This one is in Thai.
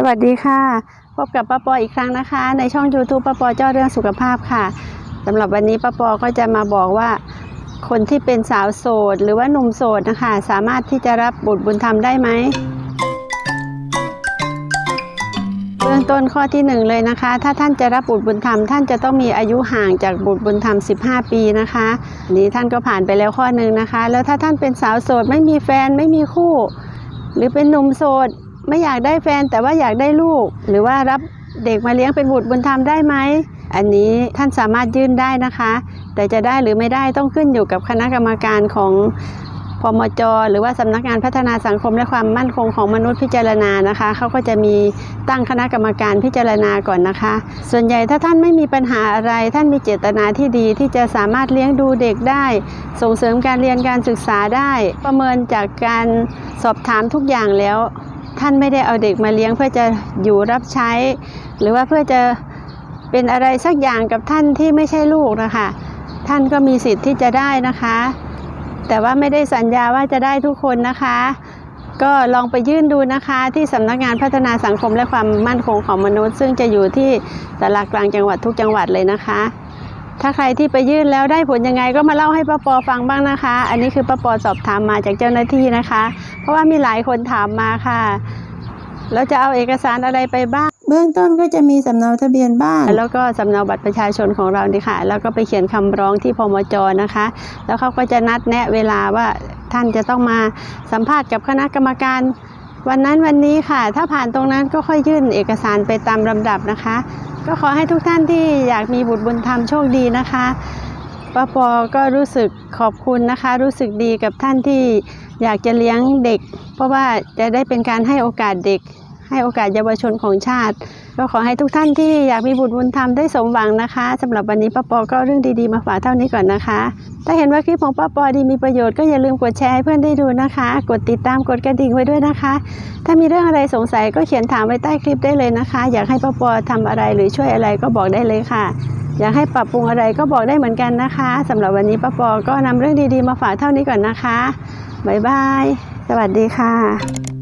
สวัสดีค่ะ พบกับป้าปออีกครั้งนะคะ ในช่อง YouTube ป้าปอเจ้าเรื่องสุขภาพค่ะสำหรับวันนี้ป้าปอก็จะมาบอกว่า คนที่เป็นสาวโสด หรือว่าหนุ่มโสดนะคะ สามารถที่จะรับบุตรบุญธรรมได้ไหมเบื้องต้นข้อที่หนึ่งเลยนะคะ ถ้าท่านจะรับบุตรบุญธรรม ท่านจะต้องมีอายุห่างจากบุตรบุญธรรม 15 ปีนะคะนนี้ท่านก็ผ่านไปแล้วข้อหนึ่งนะคะ แล้วถ้าท่านเป็นสาวโสดไม่มีแฟนไม่มีคู่ หรือเป็นหนุ่มโสด ไม่อยากได้แฟนแต่ว่าอยากได้ลูก หรือว่ารับเด็กมาเลี้ยงเป็นบุตรบุญธรรมได้ไหมอันนี้ท่านสามารถยื่นได้นะคะ แต่จะได้หรือไม่ได้ต้องขึ้นอยู่กับคณะกรรมการของพมจ หรือว่าสำนักงานพัฒนาสังคมและความมั่นคงของมนุษย์พิจารณานะคะเขาก็จะมีตั้งคณะกรรมการพิจารณาก่อนนะคะ ส่วนใหญ่ถ้าท่านไม่มีปัญหาอะไร ท่านมีเจตนาที่ดีที่จะสามารถเลี้ยงดูเด็กได้ ส่งเสริมการเรียนการศึกษาได้ ประเมินจากการสอบถามทุกอย่างแล้ว ท่านไม่ได้เอาเด็กมาเลี้ยงเพื่อจะอยู่รับใช้ หรือว่าเพื่อจะเป็นอะไรสักอย่างกับท่านที่ไม่ใช่ลูกนะคะ ท่านก็มีสิทธิ์ที่จะได้นะคะ แต่ว่าไม่ได้สัญญาว่าจะได้ทุกคนนะคะ ก็ลองไปยื่นดูนะคะที่สำนักงานพัฒนาสังคมและความมั่นคงของมนุษย์ ซึ่งจะอยู่ที่สารากลางจังหวัดทุกจังหวัดเลยนะคะ ถ้าใครที่ไปยื่นแล้วได้ผลยังไงก็มาเล่าให้ป้าปอฟังบ้างนะคะ อันนี้คือป้าปอสอบถามมาจากเจ้าหน้าที่นะคะ เพราะว่ามีหลายคนถามมาค่ะแล้วจะเอาเอกสารอะไรไปบ้าง เบื้องต้นก็จะมีสำเนาทะเบียนบ้าน แล้วก็สำเนาบัตรประชาชนของเรานี่ค่ะ แล้วก็ไปเขียนคำร้องที่พมจนะคะ แล้วเขาก็จะนัดแนะเวลาว่าท่านจะต้องมาสัมภาษณ์กับคณะกรรมการ วันนั้นวันนี้ค่ะ ถ้าผ่านตรงนั้นก็ค่อยยื่นเอกสารไปตามลำดับนะคะ ก็ขอให้ทุกท่านที่อยากมีบุตรบุญธรรมโชคดีนะคะป้าปอก็รู้สึกขอบคุณนะคะ รู้สึกดีกับท่านที่อยากจะเลี้ยงเด็ก เพราะว่าจะได้เป็นการให้โอกาสเด็ก ให้โอกาสเยาวชนของชาติ ก็ขอให้ทุกท่านที่อยากมีบุตรบุญธรรมได้สมหวังนะคะสำหรับวันนี้ป้าปอก็เรื่องดีๆมาฝากเท่านี้ก่อนนะคะ ถ้าเห็นว่าคลิปของป้าปอดีมีประโยชน์ก็อย่าลืมกดแชร์ให้เพื่อนได้ดูนะคะ กดติดตามกดกระดิ่งไว้ด้วยนะคะ ถ้ามีเรื่องอะไรสงสัยก็เขียนถามไว้ใต้คลิปได้เลยนะคะ อยากให้ป้าปอทำอะไรหรือช่วยอะไรก็บอกได้เลยค่ะอยากให้ปรับปรุงอะไรก็บอกได้เหมือนกันนะคะ สำหรับวันนี้ป้าปอก็นำเรื่องดีๆมาฝากเท่านี้ก่อนนะคะ บ๊ายบาย สวัสดีค่ะ